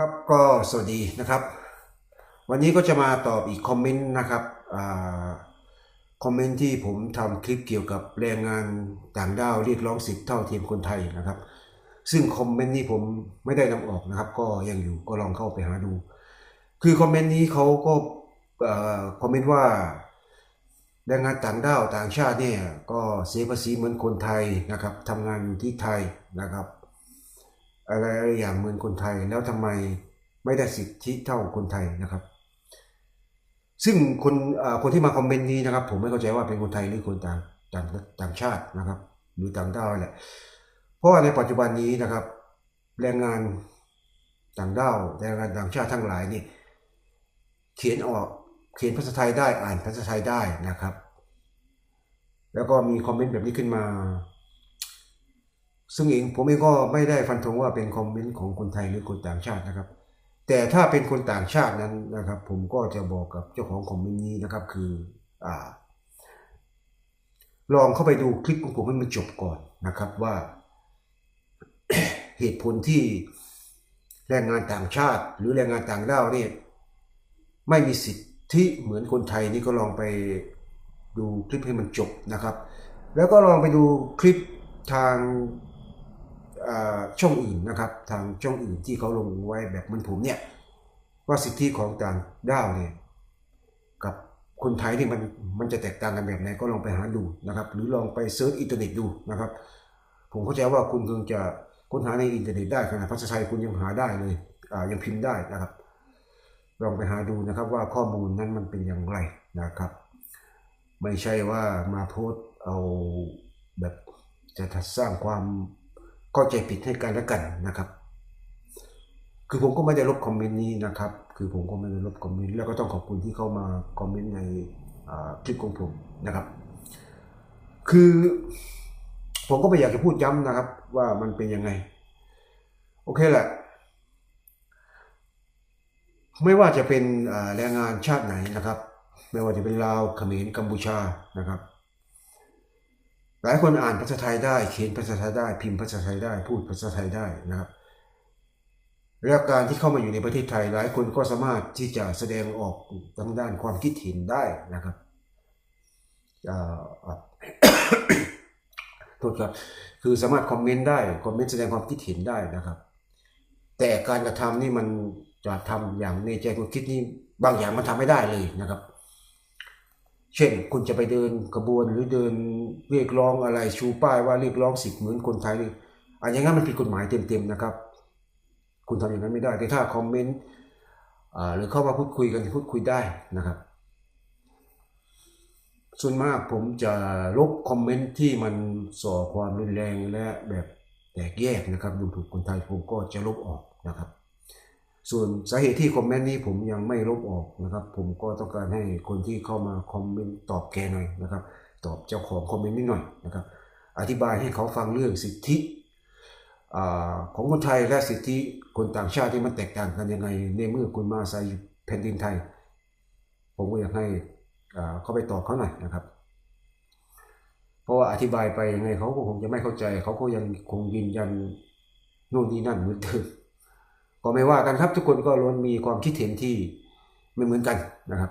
ครับก็สวัสดีนะครับ วันนี้ก็จะมาตอบอีกคอมเมนต์นะครับอคอมเมนต์ที่ผมทำคลิปเกี่ยวกับแรงงานต่างด้าวเรียกร้องสิทธิเท่าเทียมคนไทยนะครับ ซึ่งคอมเมนต์นี้ผมไม่ได้นำออกนะครับ ก็ยังอยู่ก็ลองเข้าไปหาดู คือคอมเมนต์นี้เขาก็คอมเมนต์ว่าแรงงานต่างด้าวต่างชาติเนี่ยก็เสียภาษีเหมือนคนไทยนะครับทำงานอยู่ที่ไทยนะครับ อะไรอย่างเหมือนคนไทย แล้วทำไมไม่ได้สิทธิเท่าคนไทยนะครับ ซึ่งคนคนที่มาคอมเมนต์นี้นะครับ ผมไม่เข้าใจว่าเป็นคนไทยหรือคนต่างต่างต่างชาตินะครับ หรือต่างด้าวแหละ เพราะว่าในปัจจุบันนี้นะครับ แรงงานต่างด้าวแรงงานต่างชาติทั้งหลายนี่เขียนออกเขียนภาษาไทยได้อ่านภาษาไทยได้นะครับ แล้วก็มีคอมเมนต์แบบนี้ขึ้นมา ซึ่งเองผมเองก็ไม่ได้ฟันธงว่าเป็นคอมเมนต์ของคนไทยหรือคนต่างชาตินะครับ แต่ถ้าเป็นคนต่างชาตินั้นนะครับ ผมก็จะบอกกับเจ้าของคอมเมนต์นี้นะครับ คืออ่า ลองเข้าไปดูคลิปของผมให้มันจบก่อนนะครับว่า เหตุผลที่แรงงานต่างชาติ หรือแรงงานต่างด้าวเนี่ยไม่มีสิทธิเหมือนคนไทยนี่ก็ลองไปดูคลิปให้มันจบนะครับ แล้วก็ลองไปดูคลิปทาง ช่องอื่นนะครับ ทางช่องอื่นที่เขาลงไว้แบบมือนผมเนี่ยว่าสิทธิของต่างด้าวเนี่ยกับคนไทยนี่มันมันจะแตกต่างกันแบบไหนก็ลองไปหาดูนะครับ หรือลองไปเซิร์ชอินเทอร์เน็ตดูนะครับ ผมเข้าใจว่าคุณคงจะค้นหาในอินเทอร์เน็ตได้ขนาดภาษาไทยคุณยังหาได้เลยอ่ายังพิมพ์ได้นะครับ ลองไปหาดูนะครับว่าข้อมูลนั้นมันเป็นอย่างไรนะครับ ไม่ใช่ว่ามาโพสเอาแบบจะสร้างความ เข้าใจผิดให้กันและกันนะครับ คือผมก็ไม่ได้ลบคอมเมนต์นี้นะครับ คือผมก็ไม่ได้ลบคอมเมนต์แล้วก็ต้องขอบคุณที่เข้ามาคอมเมนต์ในคลิปของผมนะครับ คือผมก็ไม่อยากจะพูดย้ำนะครับ ว่ามันเป็นยังไง โอเคแหละไม่ว่าจะเป็นแรงงานชาติไหนนะครับ ไม่ว่าจะเป็นลาวเขมรกัมพูชานะครับ หลายคนอ่านภาษาไทยได้เขียนภาษาไทยได้ พิมพ์ภาษาไทยได้ พูดภาษาไทยได้นะครับแล้วการที่เข้ามาอยู่ในประเทศไทยหลายคนก็สามารถที่จะแสดงออกทางด้านความคิดเห็นได้นะครับอ่าโทษครับคือสามารถคอมเมนต์ได้คอมเมนต์แสดงความคิดเห็นได้นะครับ แต่การกระทำนี่มันจะทำอย่างในใจคุณคิดนี่บางอย่างมันทำไม่ได้เลยนะครับ เช่นคุณจะไปเดินกระบวนหรือเดินเรียกร้องอะไรชูป้ายว่าเรียกร้องสิทธิ์เหมือนคนไทยนี่อันอย่างนั้นมันผิดกฎหมายเต็มๆนะครับ คุณทำอย่างนั้นไม่ได้แต่ถ้าคอมเมนต์หรือเข้ามาพูดคุยกันพูดคุยได้นะครับ ส่วนมากผมจะลบคอมเมนต์ที่มันส่อความรุนแรงและแบบแตกแยกนะครับดูถูกคนไทยผมก็จะลบออกนะครับ ส่วนสาเหตุที่คอมเมนต์นี้ผมยังไม่ลบออกนะครับ ผมก็ต้องการให้คนที่เข้ามาคอมเมนต์ตอบแกหน่อยนะครับ ตอบเจ้าของคอมเมนต์นิดหน่อยนะครับ อธิบายให้เขาฟังเรื่องสิทธิอของคนไทยและสิทธิคนต่างชาติที่มันแตกต่างกันยังไง ในเมื่อคุณมาอาศัยอยู่แผ่นดินไทย ผมก็อยากให้เขาไปตอบเขาหน่อยนะครับ เพราะว่าอธิบายไปยังไงเขาก็คงจะไม่เข้าใจ เขาก็ยังคงยืนยันโน่นนี่นั่นเหมือนเดิม ก็ไม่ว่ากันครับทุกคนก็ล้วนมีความคิดเห็นที่ไม่เหมือนกันนะครับ